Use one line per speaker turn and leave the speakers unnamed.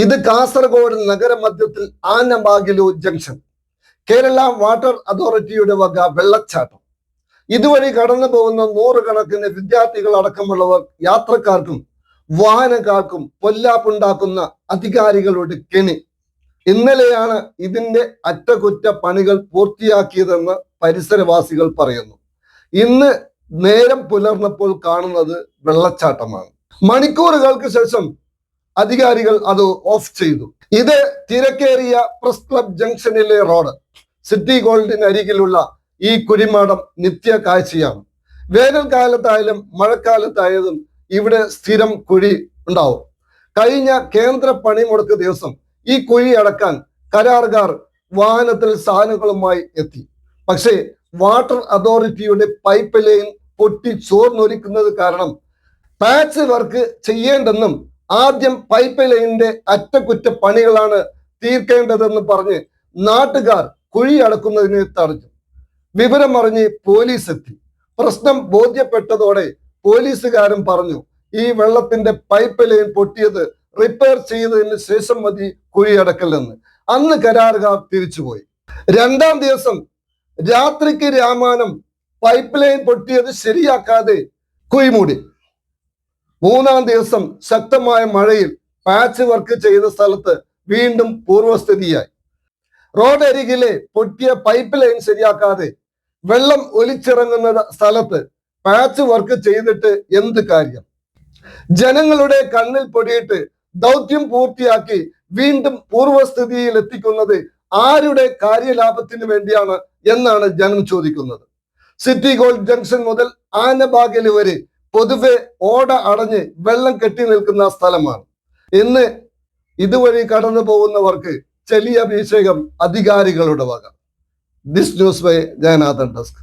ഇത് കാസർഗോഡ് നഗരമധ്യത്തിൽ ആനബാഗിലു ജംഗ്ഷൻ. കേരള വാട്ടർ അതോറിറ്റിയുടെ വക വെള്ളച്ചാട്ടം. ഇതുവഴി കടന്നു പോകുന്ന നൂറുകണക്കിന് വിദ്യാർത്ഥികൾ അടക്കമുള്ളവർ യാത്രക്കാർക്കും വാഹനക്കാർക്കും പൊല്ലാപ്പുണ്ടാക്കുന്ന അധികാരികളുടെ കെണി. ഇന്നലെയാണ് ഇതിന്റെ അറ്റകുറ്റ പണികൾ പൂർത്തിയാക്കിയതെന്ന് പരിസരവാസികൾ പറയുന്നു. ഇന്ന് നേരം പുലർന്നപ്പോൾ കാണുന്നത് വെള്ളച്ചാട്ടമാണ്. മണിക്കൂറുകൾക്ക് ശേഷം അധികാരികൾ അത് ഓഫ് ചെയ്തു. ഇത് തിരക്കേറിയ പ്രസ് ക്ലബ് ജംഗ്ഷനിലെ റോഡ്. സിറ്റി ഗോൾഡിന് അരികിലുള്ള ഈ കുരിമാടം നിത്യ കാഴ്ചയാണ്. വേനൽക്കാലത്തായാലും മഴക്കാലത്തായതും ഇവിടെ സ്ഥിരം കുഴി ഉണ്ടാവും. കഴിഞ്ഞ കേന്ദ്ര പണിമുടക്ക് ദിവസം ഈ കുഴി അടക്കാൻ കരാറുകാർ വാഹനത്തിൽ സാധനങ്ങളുമായി എത്തി. പക്ഷേ വാട്ടർ അതോറിറ്റിയുടെ പൈപ്പ് ലൈൻ പൊട്ടി ചോർന്നൊലിക്കുന്നത് കാരണം പാച്ച് വർക്ക് ചെയ്യേണ്ടെന്നും ആദ്യം പൈപ്പ് ലൈനിന്റെ അറ്റകുറ്റ പണികളാണ് തീർക്കേണ്ടതെന്ന് പറഞ്ഞ് നാട്ടുകാർ കുഴി അടക്കുന്നതിനെ തടഞ്ഞു. വിവരം അറിഞ്ഞ് പോലീസ് എത്തി പ്രശ്നം ബോധ്യപ്പെട്ടതോടെ പോലീസുകാരൻ പറഞ്ഞു ഈ വെള്ളത്തിന്റെ പൈപ്പ് ലൈൻ പൊട്ടിയത് റിപ്പയർ ചെയ്തതിന് ശേഷം മതി കുഴി അടക്കല്ലെന്ന് അന്ന് കരാറുകാർ തിരിച്ചുപോയി. രണ്ടാം ദിവസം രാത്രിക്ക് രാമാനം പൈപ്പ് ലൈൻ പൊട്ടിയത് ശരിയാക്കാതെ കുഴി മൂടി മൂന്നാം ദിവസം ശക്തമായ മഴയിൽ പാച്ച് വർക്ക് ചെയ്ത സ്ഥലത്ത് വീണ്ടും പൂർവസ്ഥിതിയായി റോഡ് അരികിലെ പൊട്ടിയ പൈപ്പ് ലൈൻ ശരിയാക്കാതെ വെള്ളം ഒലിച്ചിറങ്ങുന്ന സ്ഥലത്ത് പാച്ച് വർക്ക് ചെയ്തിട്ട് എന്ത് കാര്യം? ജനങ്ങളുടെ കണ്ണിൽ പൊടിയിട്ട് ദൗത്യം പൂർത്തിയാക്കി വീണ്ടും പൂർവസ്ഥിതിയിൽ എത്തിക്കുന്നത് ആരുടെ കാര്യലാഭത്തിന് വേണ്ടിയാണ് എന്നാണ് ജനം ചോദിക്കുന്നത്. സിറ്റി ഗോൾഡ് ജംഗ്ഷൻ മുതൽ ആനബാഗൽ വരെ പൊതുവെ ഓട അടഞ്ഞ് വെള്ളം കെട്ടി നിൽക്കുന്ന സ്ഥലമാണ്. ഇന്ന് ഇതുവഴി കടന്നു പോകുന്നവർക്ക് ചെലിയ അഭിഷേകം അധികാരികളുടെ വക. This news by Jayanathan desk